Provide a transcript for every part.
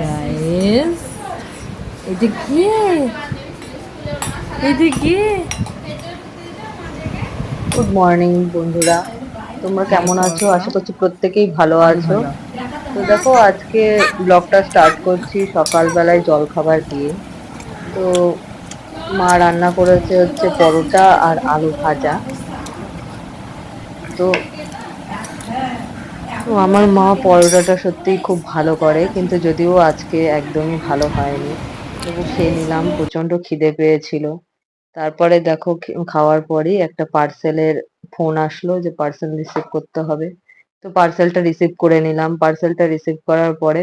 Guys এটা কি এটা গুড মর্নিং বন্ধুরা। তোমরা কেমন আছো? আশা করছি প্রত্যেকেই ভালো আছো। তো দেখো, আজকে ব্লগটা স্টার্ট করছি সকালবেলায় জল খাবার দিয়ে। তো মা রান্না করেছে হচ্ছে পরোটা আর আলু ভাজা। তো তো আমার মা পরোটাটা সত্যিই খুব ভালো করে, কিন্তু যদিও আজকে একদমই ভালো হয়নি। তবু খেয়ে নিলাম প্রচণ্ড খিদে পেয়েছিল। তারপরে দেখো খাওয়ার পরেই একটা পার্সেলের ফোন আসলো যে পার্সেল রিসিভ করতে হবে। তো পার্সেলটা রিসিভ করে নিলাম। পার্সেলটা রিসিভ করার পরে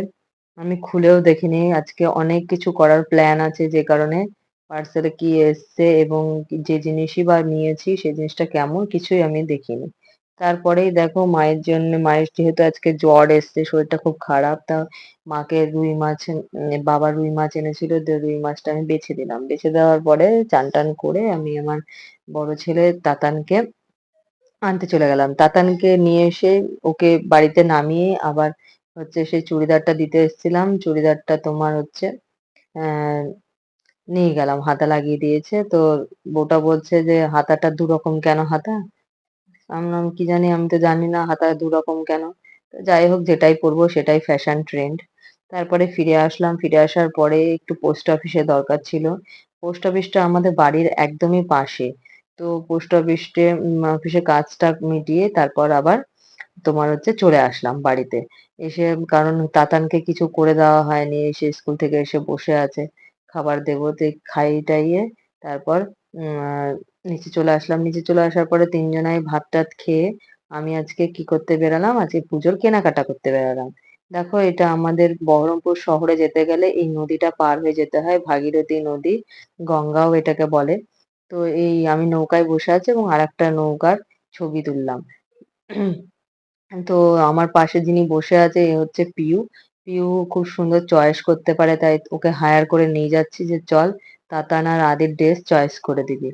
আমি খুলেও দেখিনি। আজকে অনেক কিছু করার প্ল্যান আছে যে কারণে পার্সেলে কি এসছে এবং যে জিনিসই বা নিয়েছি সেই জিনিসটা কেমন কিছুই আমি দেখিনি। তারপরেই দেখো মায়ের জন্য, মায়ের যেহেতু আজকে জ্বর এসছে, শরীরটা খুব খারাপ, তা মাকে রুই মাছ এন- বাবা রুই মাছ এনেছিল রুই মাছটা আমি বেছে দিলাম। বেছে দেওয়ার পরে চান টান করে আমি আমার বড় ছেলে তাতানকে আনতে চলে গেলাম। তাতানকে নিয়ে এসে ওকে বাড়িতে নামিয়ে আবার হচ্ছে সেই চুড়িদারটা দিতে এসেছিলাম। চুড়িদারটা তোমার হচ্ছে নিয়ে গেলাম, হাতা লাগিয়ে দিয়েছে। তো বউটা বলছে যে, হাতাটা দু রকম কেন হাতা? আমি কি জানি, আমি তো জানি না হাতা দু রকম কেন যাই হোক, যেটাই পরবো সেটাই ফ্যাশন ট্রেন্ড তারপরে ফিরে আসলাম, ফিরে আসার পরে একটু পোস্ট অফিসে দরকার ছিল। পোস্ট অফিসটা আমাদের বাড়ির একদমই পাশে। তো পোস্ট অফিসে অফিসে কাজটা মিটিয়ে তারপর আবার তোমার হচ্ছে চলে আসলাম বাড়িতে। এসে, কারণ তাতানকে কিছু করে দেওয়া হয়নি এসে স্কুল থেকে এসে বসে আছে। খাবার দেবো, তো খাই টাইয়ে তারপর নিচে চলে আসলাম। নিচে চলে আসার পরে তিনজনাই ভাত টাত খেয়ে আমি আজকে কি করতে বেরালাম? আজকে পুজোর কেনাকাটা করতে বেরালাম। দেখো, এটা আমাদের বহরমপুর শহরে যেতে গেলে এই নদীটা পার হয়ে যেতে হয়, ভাগীরথী নদী, গঙ্গাও এটাকে বলে। তো এই আমি নৌকায় বসে আছি এবং আরেকটা নৌকার ছবি তুললাম। তো আমার পাশে যিনি বসে আছে, এ হচ্ছে পিউ। পিউ খুব সুন্দর চয়েস করতে পারে, তাই ওকে হায়ার করে নিয়ে যাচ্ছি যে চল তাতান আর আদির ড্রেস চয়েস করে দিবি।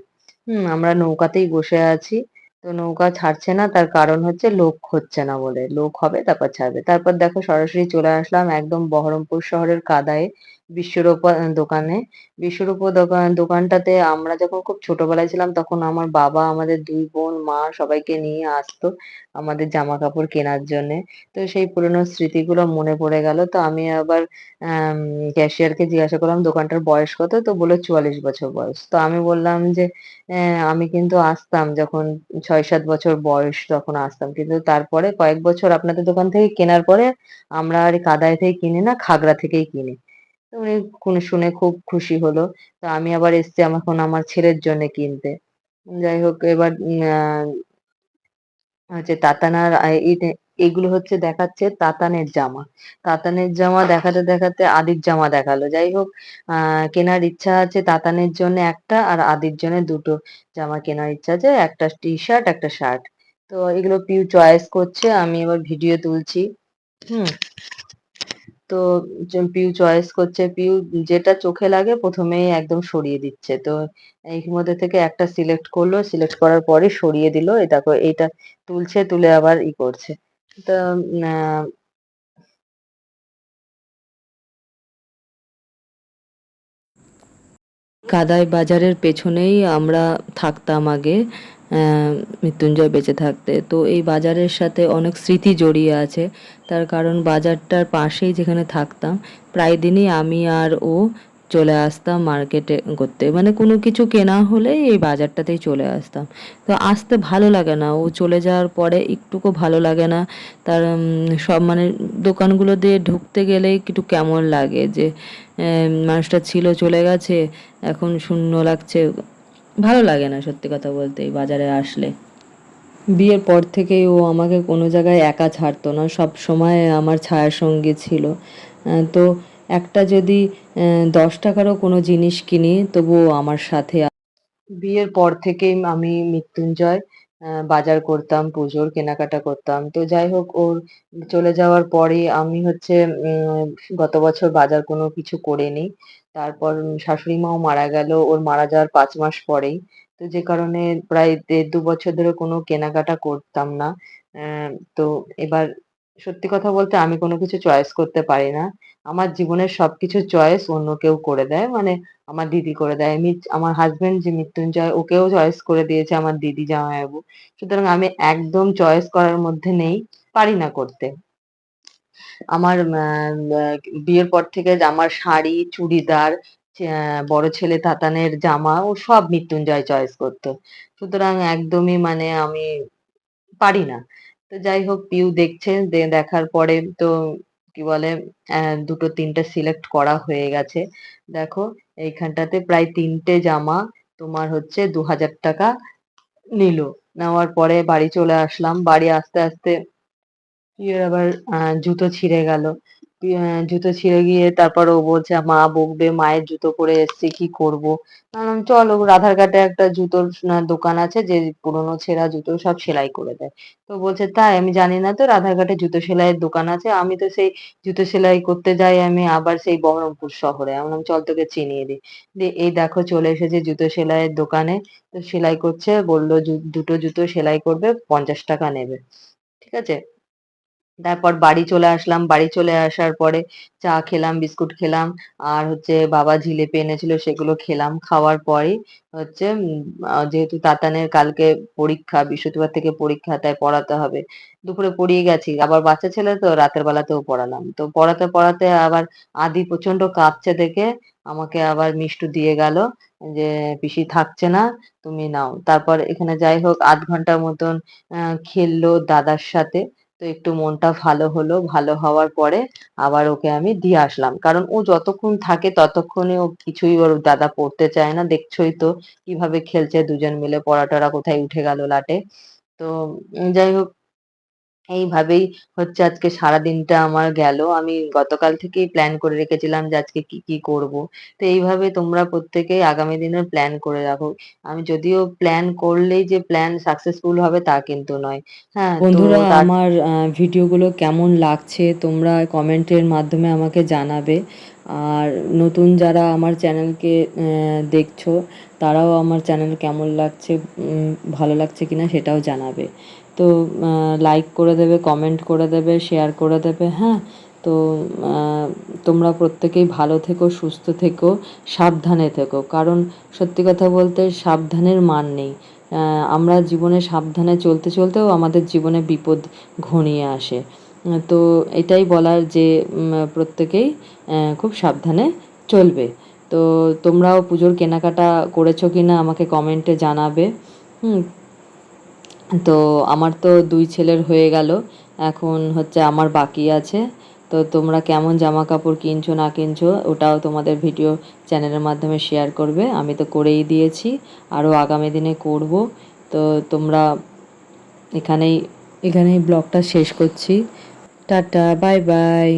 হুম, আমরা নৌকাতেই বসে আছি। তো নৌকা ছাড়ছে না, তার কারণ হচ্ছে লোক হচ্ছে না বলে। লোক হবে, তারপর ছাড়বে। তারপর দেখো সরাসরি চলে আসলাম একদম বহরমপুর শহরের কাদায় বিশ্বরূপা দোকানে। বিশ্বরূপা দোকান, দোকানটাতে আমরা যখন খুব ছোটবেলায় ছিলাম, তখন আমার বাবা আমাদের দুই বোন মা সবাইকে নিয়ে আসতো আমাদের জামা কাপড় কেনার জন্যে। তো সেই পুরোনো স্মৃতিগুলো মনে পড়ে গেল। তো আমি আবার ক্যাশিয়ারকে জিজ্ঞাসা করলাম, দোকানটার বয়স কত? তো বলল, চুয়াল্লিশ বছর বয়স। তো আমি বললাম যে আমি কিন্তু আসতাম যখন ছয় সাত বছর বয়স তখন আসতাম। কিন্তু তারপরে কয়েক বছর আপনাদের দোকান থেকে কেনার পরে আমরা আর কাদায় থেকে কিনি না, খাগড়া থেকেই কিনি। উনি শুনে খুব খুশি হলো। তো আমি আবার এসছি এখন আমার ছেলের জন্য কিনতে। যাই হোক এবার আহ, হচ্ছে তাতানার এগুলো হচ্ছে দেখাচ্ছে তাতানের জামা। তাতানের জামা দেখাতে, দেখাতে আদির জামা দেখাল। যাই হোক কেনার ইচ্ছা আছে তাতানের জন্য একটা আর আদির জন্য দুটো জামা কেনার ইচ্ছা আছে। একটা টি-শার্ট, একটা শার্ট। তো এগুলো পিউ চয়েস করছে। আমি এবার ভিডিও তুলছি। হুম? তো পিউ চয়েস করছে। পিউ যেটা চোখে লাগে প্রথমেই একদম সরিয়ে দিচ্ছে। তো এর মধ্যে থেকে একটা সিলেক্ট করল। সিলেক্ট করার পরে সরিয়ে দিল। দেখো এইটা তুলছে, তুলে আবার ই করছে। তো আ কাদাই বাজারের পেছনেই আমরা থাকতাম আগে মৃত্যুঞ্জয় বেঁচে থাকতে। তো এই বাজারের সাথে অনেক স্মৃতি জড়িয়ে আছে। তার কারণ বাজারটার পাশেই যেখানে থাকতাম, প্রায় দিনই আমি আর ও চলে আসতাম মার্কেটে করতে মানে কোনো কিছু কেনা হলেই এই বাজারটাতেই চলে আসতাম। তো আসতে ভালো লাগে না। ও চলে যাওয়ার পরে একটুকু ভালো লাগে না। তার সব মানে দোকানগুলো দিয়ে ঢুকতে গেলে একটু কেমন লাগে যে মানুষটা ছিল চলে গেছে, এখন শূন্য লাগছে। ভালো লাগে না সত্যি কথা বলতে এই বাজারে আসলে। বিয়ের পর থেকেই ও আমাকে কোনো জায়গায় একা ছাড়তো না সব সময় আমার ছায়ার সঙ্গী ছিল। তো একটা যদি আহ, দশ টাকারও কোনো জিনিস কিনি তবুও আমার সাথে বিয়ের পর থেকেই আমি মৃত্যুঞ্জয় আহ, বাজার করতাম পুজোর কেনাকাটা করতাম। তো যাই হোক ওর চলে যাওয়ার পরে আমি হচ্ছে উম, গত বছর বাজার কোনো কিছু করিনি। তারপর শাশুড়ি মাও মারা গেল ওর মারা যাওয়ার পাঁচ মাস পরেই। তো যে কারণে প্রায় দেড় দু বছর ধরে কোনো কেনাকাটা করতাম না। আহ, তো এবার সত্যি কথা বলতে আমি কোনো কিছু চয়েস করতে পারি না। আমার জীবনের সবকিছু চয়েস অন্য কেউ করে দেয়। মানে আমার দিদি করে দেয়। মিচ আমার হাসব্যান্ড যে মৃত্যুঞ্জয় ওকেও চয়েস করে দিয়েছে আমার দিদি জামাইবাবু। সুতরাং আমি একদম চয়েস করার মধ্যে নেই, পারি না করতে। আমার আ আ বিয়ের পর থেকে আমার শাড়ি, চুড়িদার, চা বড় ছেলে তাতানের জামা ও সব মৃত্যুঞ্জয় চয়েস করত। সুতরাং একদমই মানে আমি পারি না। তো যাই হোক পিউ দেখছে, দে দেখার পরে তো কি বলে অ্যা ২ টো ৩ সিলেক্ট করা হয়ে গেছে। দেখো এইখানটাতে প্রায় তিনটে জামা তোমার হচ্ছে ৳২,০০০ নিল। নেওয়ার পরে বাড়ি চলে আসলাম। বাড়ি আস্তে আস্তে আবার আহ জুতো ছিঁড়ে গেল। জুতো ছিঁড়ে গিয়ে তারপর ও বলছে, "মা বকবে, মায়ের জুতো পরে এসছি কি করব?" বললাম, "চলো রাধারঘাটে একটা জুতোর দোকান আছে যে পুরোনো ছেঁড়া জুতো সব সেলাই করে দেয়।" তো বলছে, "তাই? আমি জানি না তো রাধারঘাটে জুতো সেলাইয়ের দোকান আছে। আমি তো সেই জুতো সেলাই করতে যাই আমি আবার সেই বহরমপুর শহরে।" আমি "চল তোকে চিনিয়ে দিই।" দিয়ে এই দেখো চলে এসেছে জুতো সেলাইয়ের দোকানে। তো সেলাই করছে, বলল দুটো জুতো সেলাই করবে, ৳৫০ নেবে। ঠিক আছে? তারপর বাড়ি চলে আসলাম। বাড়ি চলে আসার পরে চা খেলাম, বিস্কুট খেলাম। আর হচ্ছে বাবা জিলেপি এনেছিল সেগুলো খেলাম। খাওয়ার পরেই হচ্ছে যেহেতু তাতানের কালকে পরীক্ষা, বৃহস্পতিবার থেকে পরীক্ষা তাই পড়াতে হবে। দুপুরে পড়িয়ে গেছি। আবার বাচ্চা ছেলে তো রাতের বেলাতেও পড়ালাম। তো পড়াতে, পড়াতে আবার আদি প্রচণ্ড কাঁদছে দেখে আমাকে আবার মিষ্টু দিয়ে গেল যে, "পিসি থাকছে না, তুমি নাও।" তারপর এখানে যাই হোক আধ ঘণ্টার মতন খেললো দাদার সাথে। তো একটু মনটা ভালো হলো। ভালো হওয়ার পরে আবার ওকে আমি দিয়ে আসলাম। কারণ ও যতক্ষণ থাকে ততক্ষণে ও কিছুই ওর দাদা পড়তে চায় না। দেখছোই তো কীভাবে খেলছে দুজন মিলে পড়া-টড়া কোথায় উঠে গেল লাটে। তো যাই হোক এইভাবেই হচ্ছে আজকে সারাদিনটা আমার গেল। আমি গতকাল থেকেই প্ল্যান করে রেখেছিলাম যে আজকে কি, কি করব। তো এইভাবে তোমরা প্রত্যেকেই আগামী দিনের প্ল্যান করে রাখো। আমি যদিও প্ল্যান করলেই যে প্ল্যান সাকসেসফুল হবে তা কিন্তু নয়। হ্যাঁ? বন্ধুরা আমার ভিডিওগুলো কেমন লাগছে তোমরা কমেন্টের মাধ্যমে আমাকে জানাবে। আর নতুন যারা আমার চ্যানেলকে দেখছ তারাও আমার চ্যানেল কেমন লাগছে ভালো লাগছে কিনা সেটাও জানাবে। তো লাইক করে দেবে, কমেন্ট করে দেবে, শেয়ার করে দেবে, হ্যাঁ? তো তোমরা প্রত্যেকেই ভালো থেকো, সুস্থ থেকো, সাবধানে থেকো। কারণ সত্যি কথা বলতে সাবধানের মান নেই। আমরা জীবনে সাবধানে চলতে, চলতেও আমাদের জীবনে বিপদ ঘনিয়ে আসে। তো এটাই বলার যে প্রত্যেকেই খুব সাবধানে চলবে। তো তোমরাও পুজোর কেনাকাটা করেছ কিনা আমাকে কমেন্টে জানাবে। হুম? তো আমার তো দুই ছেলের হয়ে গেল। এখন হচ্ছে আমার বাকি আছে। তো তোমরা কেমন জামা কাপড় কিনছো, না কিনছো, ওটাও তোমাদের ভিডিও চ্যানেলের মাধ্যমে শেয়ার করবে। আমি তো করেই দিয়েছি। আরও আগামী দিনে করব। তো তোমরা এখানেই এখানেই ব্লগটা শেষ করছি। Tata, bye bye.